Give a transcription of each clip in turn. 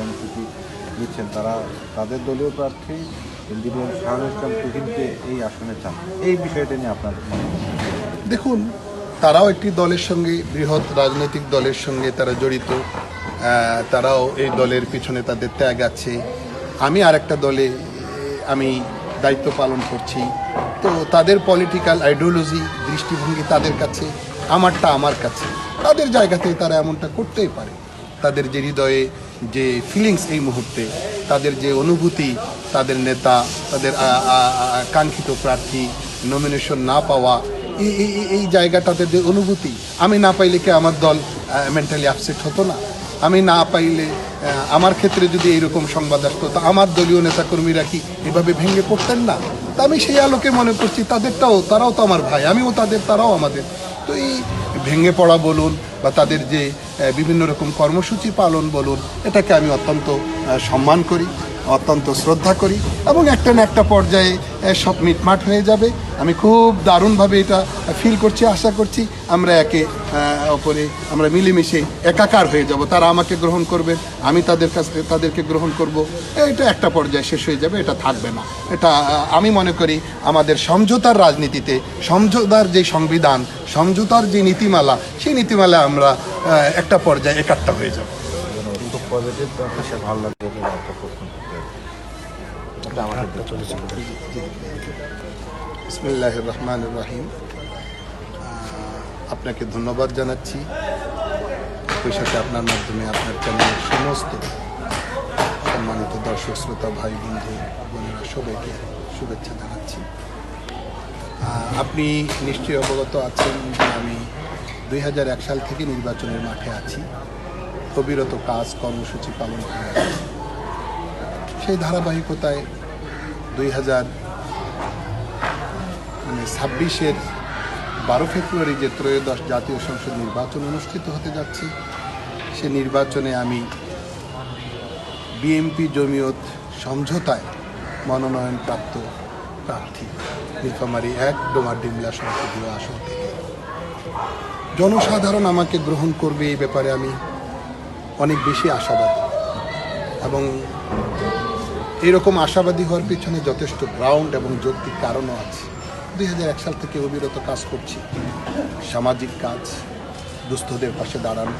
কর্মসূচি নিচ্ছেন। তারা তাদের দলীয় প্রার্থী ইঞ্জিনিয়ার শাহুল ইসলাম তুহিনকে এই আসনে চান। এই বিষয়টা নিয়ে আপনার দেখুন, তারাও একটি দলের সঙ্গে, বৃহৎ রাজনৈতিক দলের সঙ্গে তারা জড়িত। তারাও এই দলের পিছনে তাদের ত্যাগ আছে। আমি আর একটা দলে, আমি দায়িত্ব পালন করছি। তো তাদের পলিটিক্যাল আইডিওলজি দৃষ্টিভঙ্গি তাদের কাছে, আমারটা আমার কাছে। তাদের জায়গাতে তারা এমনটা করতেই পারে। তাদের যে হৃদয়ে যে ফিলিংস এই মুহূর্তে, তাদের যে অনুভূতি, তাদের নেতা, তাদের কাঙ্ক্ষিত প্রার্থী নমিনেশন না পাওয়া, এই- এই জায়গাটাতে যে অনুভূতি, আমি না পাইলে কি আমার দল মেন্টালি আপসেট হতো না? আমি না পাইলে আমার ক্ষেত্রে যদি এইরকম সংবাদ আসতো, তা আমার দলীয় নেতাকর্মীরা কি এভাবে ভেঙে পড়তেন না? তা আমি সেই আলোকে মনে করছি, তাদেরটাও, তারাও তো আমার ভাই, আমিও তাদের, তারাও আমাদের। তো এই ভেঙে পড়া বলুন বা তাদের যে বিভিন্ন রকম কর্মসূচি পালন বলুন, এটাকে আমি অত্যন্ত সম্মান করি। অত্যন্ত শ্রদ্ধা করি এবং একটা না একটা পর্যায়ে সব মিটমাট হয়ে যাবে। আমি খুব দারুণভাবে এটা ফিল করছি, আশা করছি আমরা একে অপরে আমরা মিলেমিশে একাকার হয়ে যাব। তারা আমাকে গ্রহণ করবে, আমি তাদের কাছ, তাদেরকে গ্রহণ করব। এটা একটা পর্যায়ে শেষ হয়ে যাবে, এটা থাকবে না। এটা আমি মনে করি আমাদের সমঝোতার রাজনীতিতে, সমঝোতার যে সংবিধান, সমঝোতার যে নীতিমালা, সেই নীতিমালা আমরা একটা পর্যায়ে একাট্টা হয়ে যাব। পজিটিভ ভালো লাগবে আপনাকে ধন্যবাদ জানাচ্ছি। ওই সাথে আপনার মাধ্যমে আপনার চ্যানেলের সমস্ত সম্মানিত দর্শক, শ্রোতা, ভাই, বন্ধু, বোনেরা সবাইকে শুভেচ্ছা জানাচ্ছি। আপনি নিশ্চয়ই অবগত আছেন যে আমি দুই হাজার এক সাল থেকে নির্বাচনের মাঠে আছি। অবিরত কাজ কর্মসূচি পালন করে সেই ধারাবাহিকতায় দুই হাজার মানে ছাব্বিশের বারো ফেব্রুয়ারি যে ত্রয়োদশ জাতীয় সংসদ নির্বাচন অনুষ্ঠিত হতে যাচ্ছে, সে নির্বাচনে আমি বিএমপি জমিয়ত সমঝোতায় মনোনয়নপ্রাপ্ত প্রার্থী নীলফামারী এক ডোমারডিমলা সংসদীয় আসন থেকে। জনসাধারণ আমাকে গ্রহণ করবে এই ব্যাপারে আমি অনেক বেশি আশাবাদী এবং এরকম আশাবাদী হওয়ার পিছনে যথেষ্ট গ্রাউন্ড এবং যৌক্তিক কারণও আছে। দুই হাজার এক সাল থেকে অবিরত কাজ করছি। সামাজিক কাজ, দুস্থদের পাশে দাঁড়ানো,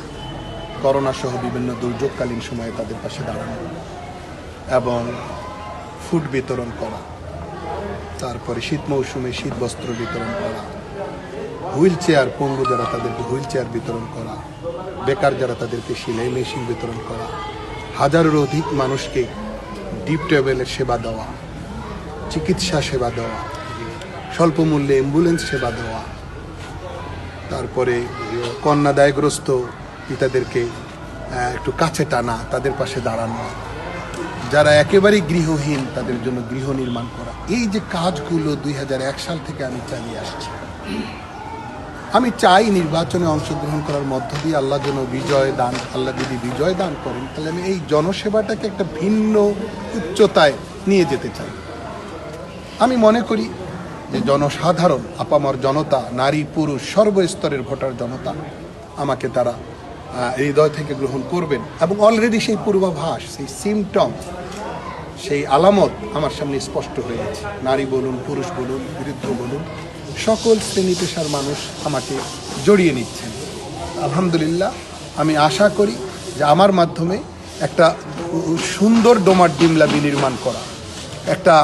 করোনা সহ বিভিন্ন দুর্যোগকালীন সময়ে তাদের পাশে দাঁড়ানো এবং ফুড বিতরণ করা, তারপরে শীত মৌসুমে শীত বস্ত্র বিতরণ করা, হুইল চেয়ার পঙ্গু যারা তাদেরকে হুইল চেয়ার বিতরণ করা, বেকার যারা তাদেরকে সেলাই মেশিন বিতরণ করা হাজারের অধিক মানুষকে ডিপ টেবিলের সেবা দেওয়া, চিকিৎসা সেবা দেওয়া, স্বল্প মূল্যে অ্যাম্বুলেন্স সেবা দেওয়া, তারপরে কন্যাদায়গ্রস্ত পিতাদেরকে একটু কাছে টানা, তাদের পাশে দাঁড়ানো, যারা একেবারেই গৃহহীন, তাদের জন্য গৃহ নির্মাণ করা। এই যে কাজগুলো দুই হাজার এক সাল থেকে আমি চালিয়ে আসছি আমি চাই নির্বাচনে অংশগ্রহণ করার মধ্য দিয়ে আল্লাহ যেন বিজয় দান, আল্লাহ যদি বিজয় দান করেন, তাহলে আমি এই জনসেবাটাকে একটা ভিন্ন উচ্চতায় নিয়ে যেতে চাই। আমি মনে করি যে জনসাধারণ, আপামর জনতা, নারী, পুরুষ, সর্বস্তরের ভোটার জনতা আমাকে তারা হৃদয় থেকে গ্রহণ করবেন এবং অলরেডি সেই পূর্বাভাস, সেই সিমটম সেই আলামত আমার সামনে স্পষ্ট হয়ে আছে নারী বলুন, পুরুষ বলুন, বৃদ্ধ বলুন সকল শ্রেণি পেশার মানুষ আমাকে জড়িয়ে নিচ্ছেন। আলহামদুলিল্লাহ, আমি আশা করি যে আমার মাধ্যমে একটা সুন্দর ডোমার ডিমলা বিনির্মাণ করা, একটা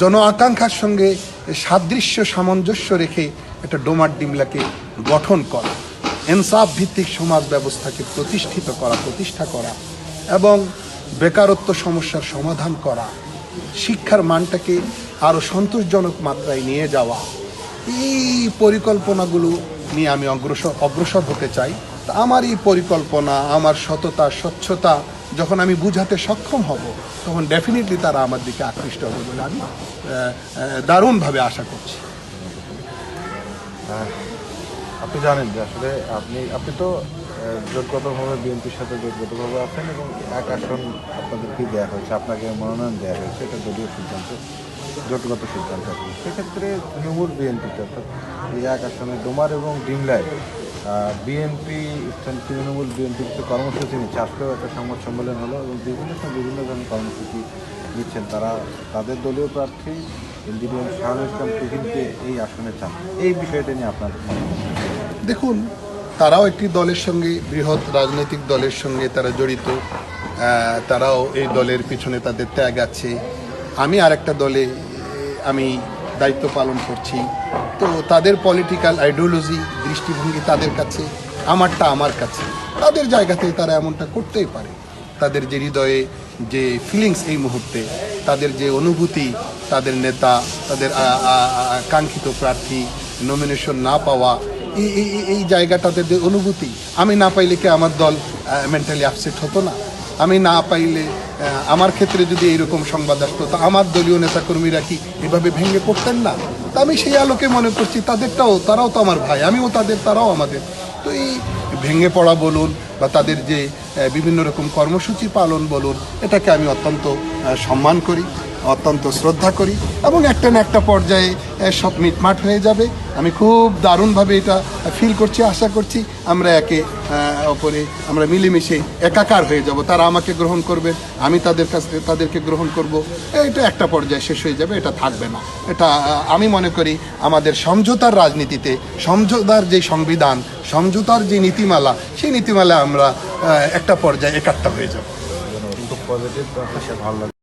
জন আকাঙ্ক্ষার সঙ্গে সাদৃশ্য সামঞ্জস্য রেখে একটা ডোমার ডিমলাকে গঠন করা এনসাফ ভিত্তিক সমাজ ব্যবস্থাকে প্রতিষ্ঠিত করা, প্রতিষ্ঠা করা এবং বেকারত্ব সমস্যার সমাধান করা, শিক্ষার মানটাকে আরও সন্তোষজনক মাত্রায় নিয়ে যাওয়া। এই পরিকল্পনাগুলো নিয়ে আমি অগ্রসর অগ্রসর হতে চাই। তা আমার এই পরিকল্পনা, আমার সততা, স্বচ্ছতা যখন আমি বুঝাতে সক্ষম হব, তখন ডেফিনেটলি তারা আমার দিকে আকৃষ্ট হবে বলে আমি দারুণভাবে আশা করছি। আপনি জানেন যে আসলে আপনি আপনি তো জোটগতভাবে বিএনপির সাথে জোটগতভাবে আছেন এবং এক আসন আপনাদেরকে দেওয়া হয়েছে, আপনাকে মনোনয়ন দেওয়া হয়েছে, এটা দলীয় সিদ্ধান্ত। জোটগত সিদ্ধান্ত সেক্ষেত্রে তৃণমূল বিএনপিতে অর্থাৎ এক আসনে ডোমার এবং ডিমলায় বিএনপি তৃণমূল বিএনপির তো কর্মসূচি নিচ্ছে, আজকেও একটা সংবাদ সম্মেলন হলো এবং বিভিন্ন সময় বিভিন্ন ধরনের কর্মসূচি নিচ্ছেন তারা। তাদের দলীয় প্রার্থী ইঞ্জিনিয়ার শাহানুর ইসলাম তুহিনকে এই আসনে চান। এই বিষয়টা নিয়ে আপনার দেখুন, তারাও একটি দলের সঙ্গে, বৃহৎ রাজনৈতিক দলের সঙ্গে তারা জড়িত। তারাও এই দলের পিছনে তাদের ত্যাগ আছে। আমি আরেকটা দলে আমি দায়িত্ব পালন করছি। তো তাদের পলিটিক্যাল আইডিওলজি দৃষ্টিভঙ্গি তাদের কাছে, আমারটা আমার কাছে। তাদের জায়গাতে তারা এমনটা করতেই পারে। তাদের যে হৃদয়ে যে ফিলিংস এই মুহূর্তে, তাদের যে অনুভূতি, তাদের নেতা, তাদের কাঙ্ক্ষিত প্রার্থী নমিনেশন না পাওয়া, এই জায়গাটাতে অনুভূতি, আমি না পাইলে কি আমার দল মেন্টালি আপসেট হতো না? আমি না পাইলে আমার ক্ষেত্রে যদি এইরকম সংবাদ আসতো, তা আমার দলীয় নেতাকর্মীরা কি এভাবে ভেঙে পড়তেন না? তা আমি সেই আলোকে মনে করছি, তাদেরটাও, তারাও তো আমার ভাই, আমিও তাদের, তারাও আমাদের। তো এই ভেঙে পড়া বলুন বা তাদের যে বিভিন্ন রকম কর্মসূচি পালন বলুন, এটাকে আমি অত্যন্ত সম্মান করি। অত্যন্ত শ্রদ্ধা করি এবং একটা না একটা পর্যায়ে সব মিটমাট হয়ে যাবে। আমি খুব দারুণভাবে এটা ফিল করছি, আশা করছি আমরা একে অপরে আমরা মিলেমিশে একাকার হয়ে যাব। তারা আমাকে গ্রহণ করবে, আমি তাদের কাছ তাদেরকে গ্রহণ করব। এটা একটা পর্যায়ে শেষ হয়ে যাবে, এটা থাকবে না। এটা আমি মনে করি আমাদের সমঝোতার রাজনীতিতে, সমঝোতার যে সংবিধান, সমঝোতার যে নীতিমালা, সেই নীতিমালা আমরা একটা পর্যায়ে একাত্তা হয়ে যাব। পজিটিভ ভালো